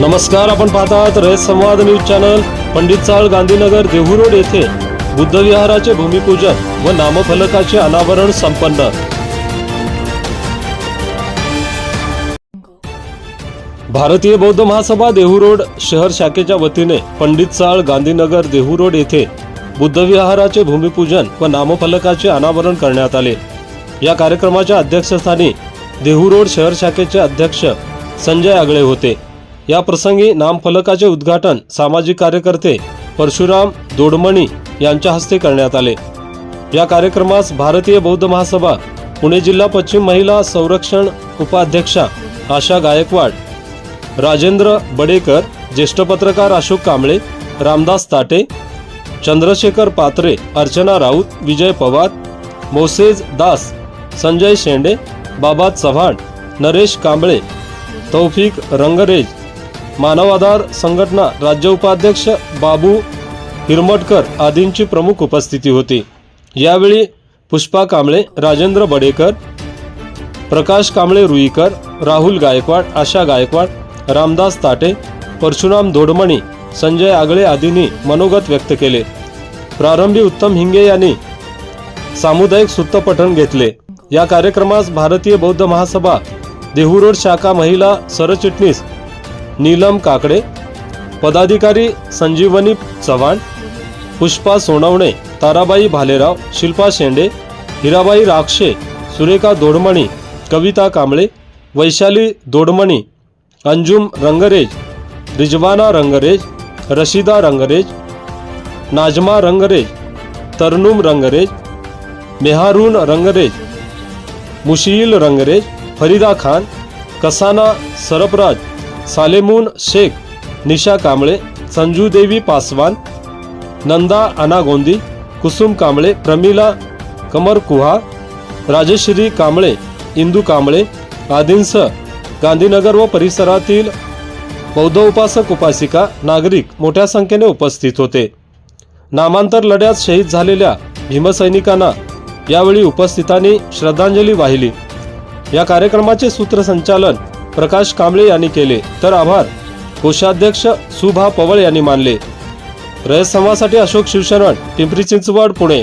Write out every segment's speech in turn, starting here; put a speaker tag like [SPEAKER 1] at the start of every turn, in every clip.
[SPEAKER 1] नमस्कार आपण पाहतात रयत संवाद न्यूज चॅनल पंडित चाळ गांधीनगर देहू रोड येथे. बुद्धविहाराचे भूमिपूजन व नामफलकाचे अनावरण संपन्न. भारतीय बौद्ध महासभा देहू रोड शहर शाखेच्या वतीने पंडित चाळ गांधीनगर देहू रोड येथे बुद्धविहाराचे भूमिपूजन व नामफलकाचे अनावरण करण्यात आले. या कार्यक्रमाच्या अध्यक्षस्थानी देहू रोड शहर शाखेचे अध्यक्ष संजय आगळे होते. या प्रसंगी नामफलकाचे उद्घाटन सामाजिक कार्यकर्ते परशुराम दोडमणी यांच्या हस्ते करण्यात आले. या कार्यक्रमास भारतीय बौद्ध महासभा पुणे जिल्हा पश्चिम महिला संरक्षण उपाध्यक्षा आशा गायकवाड राजेंद्र बडेकर ज्येष्ठ पत्रकार अशोक कांबळे रामदास ताटे चंद्रशेखर पात्रे अर्चना राऊत विजय पवार मोसेज दास संजय शेंडे बाबा चव्हाण नरेश कांबळे तौफिक रंगरेज मानवाधार संघटना राज्य उपाध्यक्ष बाबू हिरमटकर आदींची प्रमुख उपस्थिती होती. यावेळी पुष्पा कांबळे राजेंद्र बडेकर प्रकाश कांबळे रुईकर राहुल गायकवाड आशा गायकवाड रामदास ताटे परशुराम धोडमणी संजय आगळे आदींनी मनोगत व्यक्त केले. प्रारंभी उत्तम हिंगे यांनी सामुदायिक सुत्तपठण घेतले. या कार्यक्रमास भारतीय बौद्ध महासभा देहू रोड शाखा महिला सरचिटणीस नीलम काकडे पदाधिकारी संजीवनी चव्हाण पुष्पा सोनवणे ताराबाई भालेराव शिल्पा शेंडे हिराबाई राक्षे सुरेखा दोडमणी कविता कांबळे वैशाली दोडमणी अंजुम रंगरेज रिजवाना रंगरेज रशिदा रंगरेज नाजमा रंगरेज तरनुम रंगरेज मेहारून रंगरेज मुशील रंगरेज फरीदा खान कसाना सरपराज सालेमून शेख निशा कांबळे संजूदेवी पासवान नंदा अनागोंदी कुसुम कांबळे प्रमिला कमर कुहा राजश्री कांबळे इंदू कांबळे आदींसह गांधीनगर व परिसरातील बौद्ध उपासक उपासिका नागरिक मोठ्या संख्येने उपस्थित होते. नामांतर लढ्यात शहीद झालेल्या भीमसैनिकांना यावेळी उपस्थितांनी श्रद्धांजली वाहिली. या कार्यक्रमाचे सूत्रसंचालन प्रकाश कांबळे यांनी केले तर आभार कोषाध्यक्ष सुभा पवळ यांनी मानले रयत संवादासाठी अशोक शिवशरण पिंपरी चिंचवड पुणे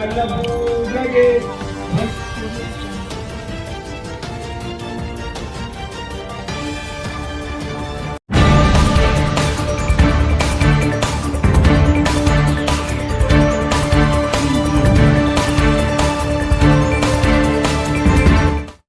[SPEAKER 2] अनन्तकालभूजगे